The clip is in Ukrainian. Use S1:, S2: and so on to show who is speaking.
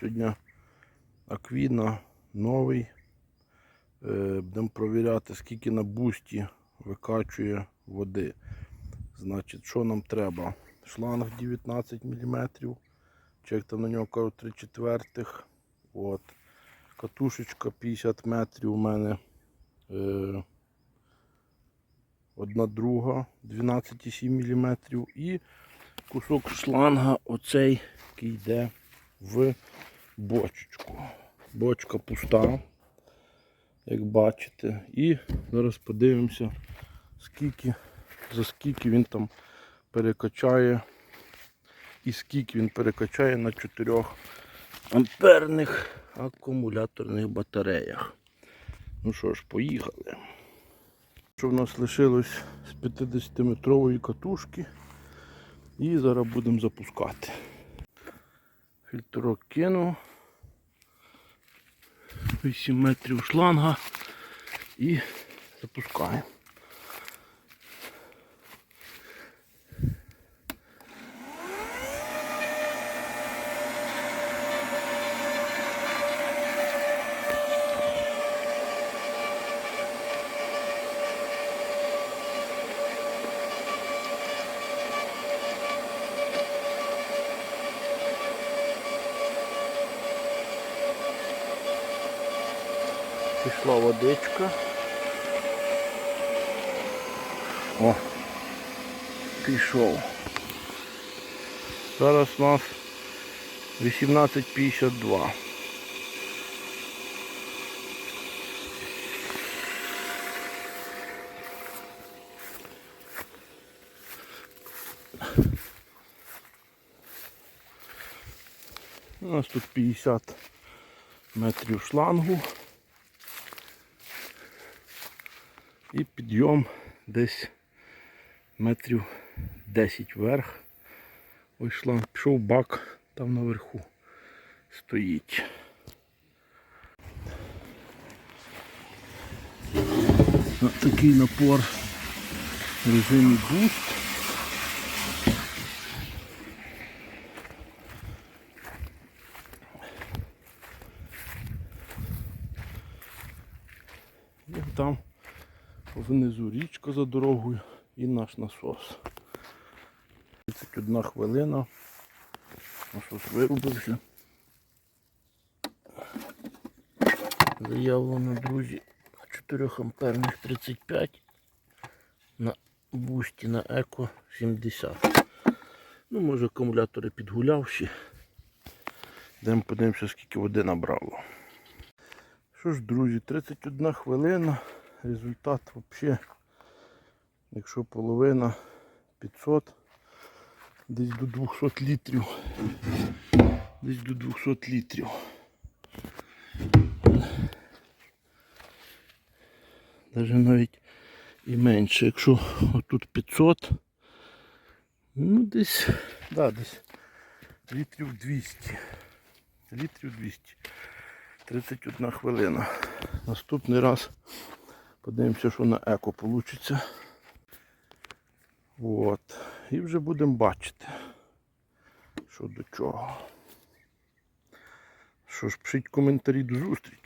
S1: Сьогодні Аквіна новий. Е, Будемо провіряти, скільки на бусті викачує води. Значить, що нам треба? Шланг 19 мм. Чек там на нього кажуть 3 четвертих. От. Катушечка 50 метрів у мене. Е, одна друга 12,7 мм. І кусок шланга оцей, який йде в бочечку. Бочка пуста, як бачите. І зараз подивимося, скільки, за скільки він там перекачає. І скільки він перекачає на 4 амперних акумуляторних батареях. Ну що ж, поїхали. Що в нас лишилось з 50-метрової катушки. І зараз будемо запускати. Фільтрок кинув. 8 метрів шланга і запускаємо. Пішла водичка. О, пішов. Зараз у нас 18.52. У нас тут 50 метрів шлангу. І підйом десь метрів 10 вверх. Ось шланг пішов бак там наверху стоїть. Ось такий напор в режимі буст. І там внизу річка за дорогою і наш насос. 31 хвилина. Насос вирубився. Заявлено, друзі, 4 амперних 35 на бусті на еко 70. Ну, може акумулятори підгулявші. Йдемо подивимося, скільки води набрало. Що ж, друзі, 31 хвилина. Результат взагалі, якщо половина 500, десь до 200 літрів. Десь до 200 літрів. Навіть навіть і менше. Якщо отут 500, ну десь, да, десь літрів 200. Літрів 200. 31 хвилина. Наступний раз подивимося, що на еко вийде. От. І вже будемо бачити, що до чого. Що ж, пишіть коментарі до зустрічі.